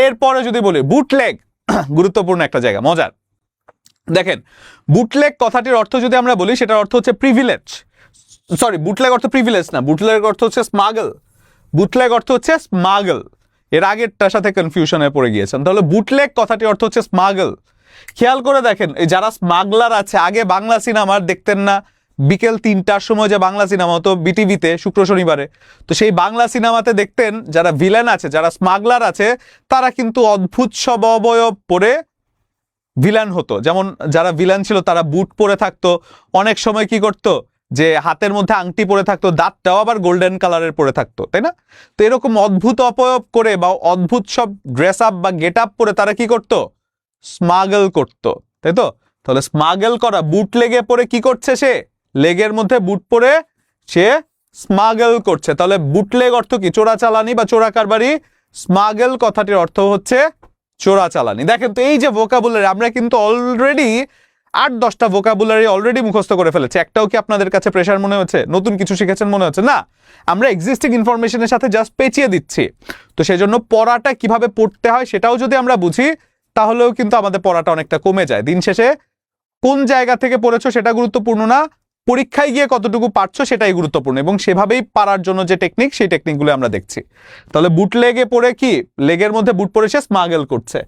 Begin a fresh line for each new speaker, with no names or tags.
এরপরে যদি বলি বুটলেগ গুরুত্বপূর্ণ একটা জায়গা, মজার। দেখেন বুটলেগ কথাটির অর্থ যদি আমরা বলি, সেটার অর্থ হচ্ছে প্রিভিলেজ সরি বুটলেগ অর্থ প্রিভিলেজ না বুটলেগ অর্থ হচ্ছে স্মাগল বুটলেগ অর্থ হচ্ছে স্মাগল এর আগেরটার সাথে কনফিউশনে পড়ে গিয়েছেন। তাহলে বুটলেগ কথাটির অর্থ হচ্ছে স্মাগল খেয়াল করে দেখেন, এই যারা স্মাগলার আছে, আগে বাংলা সিনেমার দেখতেন না বিকেল তিনটার সময় যে বাংলা সিনেমা হতো, বিটিভিতে, শুক্র শনিবারে। তো সেই বাংলা সিনেমাতে দেখতেন যারা ভিলেন আছে, যারা স্মাগলার আছে, তারা কিন্তু অদ্ভুত সব অবয়ব পরে ভিলেন হতো। যেমন যারা ভিলেন ছিল, তারা বুট পরে থাকতো। অনেক সময় কি করতো, যে হাতের মধ্যে আংটি পরে থাকতো, দাঁতটাও আবার গোল্ডেন কালারের পরে থাকতো, তাই না? তো এরকম অদ্ভুত অপয়ব করে বা অদ্ভুত সব ড্রেস আপ বা গেট আপ পরে তারা কি করতো? স্মাগল করতো, তাই তো? তাহলে স্মাগল করা বুট লেগে পরে কি করছে সে? লেগের মধ্যে বুট পরে সে স্মাগল করছে। তাহলে বুটলেগ অর্থ কি? চোরাচালানি বা চোরা কারবারি? স্মাগল কথাটির অর্থ হচ্ছে চোরাচালানি দেখেন তো এই যে ভোকাবুলারি আমরা কিন্তু অলরেডি আট দশটা ভোকাবুলারি অলরেডি মুখস্থ করে ফেলেছি। একটাও কি আপনাদের কাছে প্রেশার মনে হচ্ছে? নতুন কিছু শিখেছেন মনে হচ্ছে? না। আমরা এক্সিস্টিং ইনফরমেশনের সাথে জাস্ট পেঁচিয়ে দিচ্ছি। তো সেই জন্য পড়াটা কীভাবে পড়তে হয় সেটাও যদি আমরা বুঝি, তাহলেও কিন্তু আমাদের পড়াটা অনেকটা কমে যায়। দিন শেষে কোন জায়গা থেকে পড়েছো সেটা গুরুত্বপূর্ণ না। পরীক্ষায় গিয়ে কতটুকু পারছ সেটাই গুরুত্বপূর্ণ এবং সেভাবেই পারার জন্য যে টেকনিক সেই টেকনিকগুলো আমরা দেখছি। তাহলে বুট লেগে পড়ে কি? লেগের মধ্যে বুট পরে সে স্মাগল করছে।